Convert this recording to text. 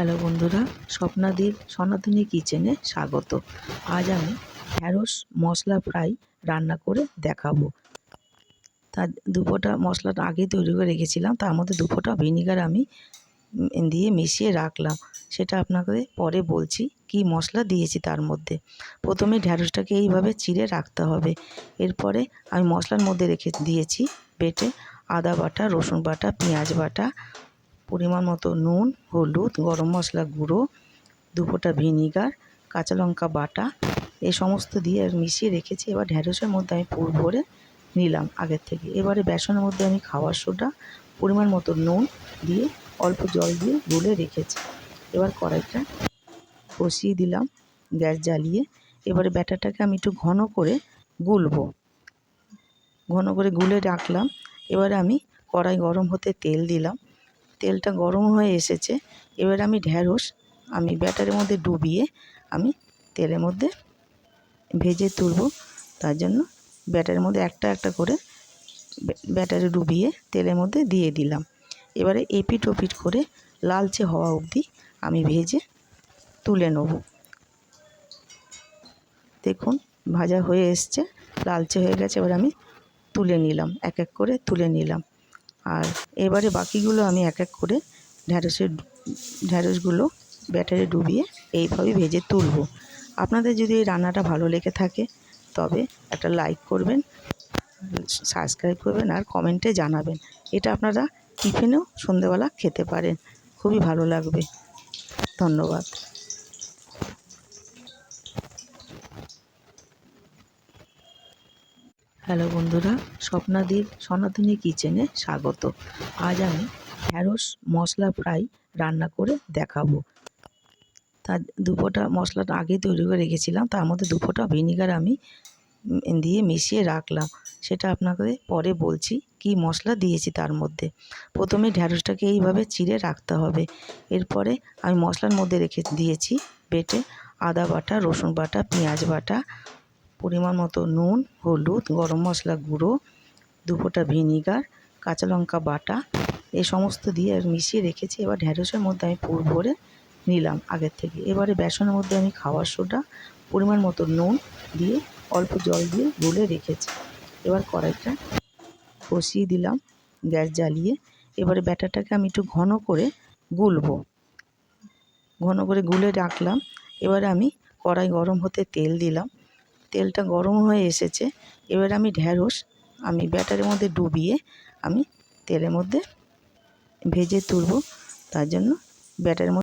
Hello বন্ধুরা, স্বপ্নাদির সনাতনী কিচেনে স্বাগত। আজ আমি ঢ্যাঁড়স, মশলা ফ্রাই রান্না করে দেখাবো। তার দুপোটা মশলাটা আগে তৈরি করে রেখেছিলাম, তার মধ্যে দুপোটা ভিনিগার আমি দিয়ে মিশিয়ে রাখলাম। সেটা আপনাকে পরে বলছি কি মশলা দিয়েছি তার মধ্যে। প্রথমে ঢ্যাঁড়সটাকে এইভাবে চিড়ে রাখতে হবে। এরপরে আমি মশলার মধ্যে রেখে দিয়েছি বেটে আদা বাটা, রসুন বাটা, পেঁয়াজ বাটা পরিমাণ মতো নুন, হলুদ, গরম মশলা গুঁড়ো দুপোটা ভিনিগার, কাঁচা লঙ্কা বাটা, এই সমস্ত দিয়ে মিশিয়ে রেখেছি। এবার ঢ্যাঁড়সের মধ্যে আমি পুর ভরে নিলাম আগের থেকে। এবারে বেসনের মধ্যে আমি খাওয়ার সোডা, পরিমাণ মতো নুন দিয়ে অল্প জল দিয়ে গুলে রেখেছি। এবার কড়াইটা বসিয়ে দিলাম গ্যাস জ্বালিয়ে। এবারে ব্যাটারটাকে আমি একটু ঘন করে গুলবো। ঘন করে গুলে রাখলাম। এবারে আমি কড়াই গরম হতে তেল দিলাম। তেলটা গরম হয়ে এসেছে। এবার আমি ঢ্যাঁড়স আমি ব্যাটারের মধ্যে ডুবিয়ে আমি তেলের মধ্যে ভেজে তুলব। তার জন্য ব্যাটারের মধ্যে একটা একটা করে ব্যাটারে ডুবিয়ে তেলের মধ্যে দিয়ে দিলাম। এবারে এপিট ওপিট করে লালচে হওয়া অবধি আমি ভেজে তুলে নেব। দেখুন, ভাজা হয়ে এসছে, লালচে হয়ে গেছে, এবার আমি তুলে নিলাম, এক এক করে তুলে নিলাম। আর এবারে বাকিগুলো আমি এক এক করে ঢ্যাঁড়সের ঢ্যাঁড়সগুলো ব্যাটারে ডুবিয়ে এইভাবে ভেজে তুলব। আপনাদের যদি এই রান্নাটা ভালো লেগে থাকে, তবে একটা লাইক করবেন সাবস্ক্রাইব করবেন আর কমেন্টে জানাবেন। এটা আপনারা টিফিনেও সন্ধেবেলা খেতে পারেন। খুবই ভালো লাগবে। ধন্যবাদ। হ্যালো বন্ধুরা স্বপ্নাদির সনাতনী কিচেনে স্বাগত। আজ আমি ঢ্যাঁড়স মশলা ফ্রাই রান্না করে দেখাবো। তার দুপোটা মশলাটা আগে তৈরি করে রেখেছিলাম, তার মধ্যে দুপোটা ভিনিগার আমি দিয়ে মিশিয়ে রাখলাম। সেটা আপনাকে পরে বলছি কি মশলা দিয়েছি তার মধ্যে। প্রথমে ঢ্যাঁড়সটাকে এইভাবে চিড়ে রাখতে হবে। এরপরে আমি মশলার মধ্যে রেখে দিয়েছি বেটে আদা বাটা, রসুন বাটা, পেঁয়াজ বাটা পরিমাণ মতো নুন, হলুদ, গরম মশলা গুঁড়ো দুপোটা ভিনিগার, কাঁচা লঙ্কা বাটা এই সমস্ত দিয়ে মিশিয়ে রেখেছি। এবার ঢ্যাঁড়সের মধ্যে আমি পুর ভরে নিলাম আগের থেকে। এবারে বেসনের মধ্যে আমি খাওয়ার সোডা, পরিমাণ মতো নুন দিয়ে অল্প জল দিয়ে গুলে রেখেছি। এবার কড়াইটা বসিয়ে দিলাম গ্যাস জ্বালিয়ে। এবারে ব্যাটারটাকে আমি একটু ঘন করে গুলবো। ঘন করে গুলে রাখলাম। এবারে আমি কড়াই গরম হতে তেল দিলাম। তেলটা গরম হয়ে এসেছে। এবার আমি ঢ্যাঁড়স আমি ব্যাটারের মধ্যে ডুবিয়ে আমি তেলের মধ্যে ভেজে তুলব। তার জন্য ব্যাটারের মধ্যে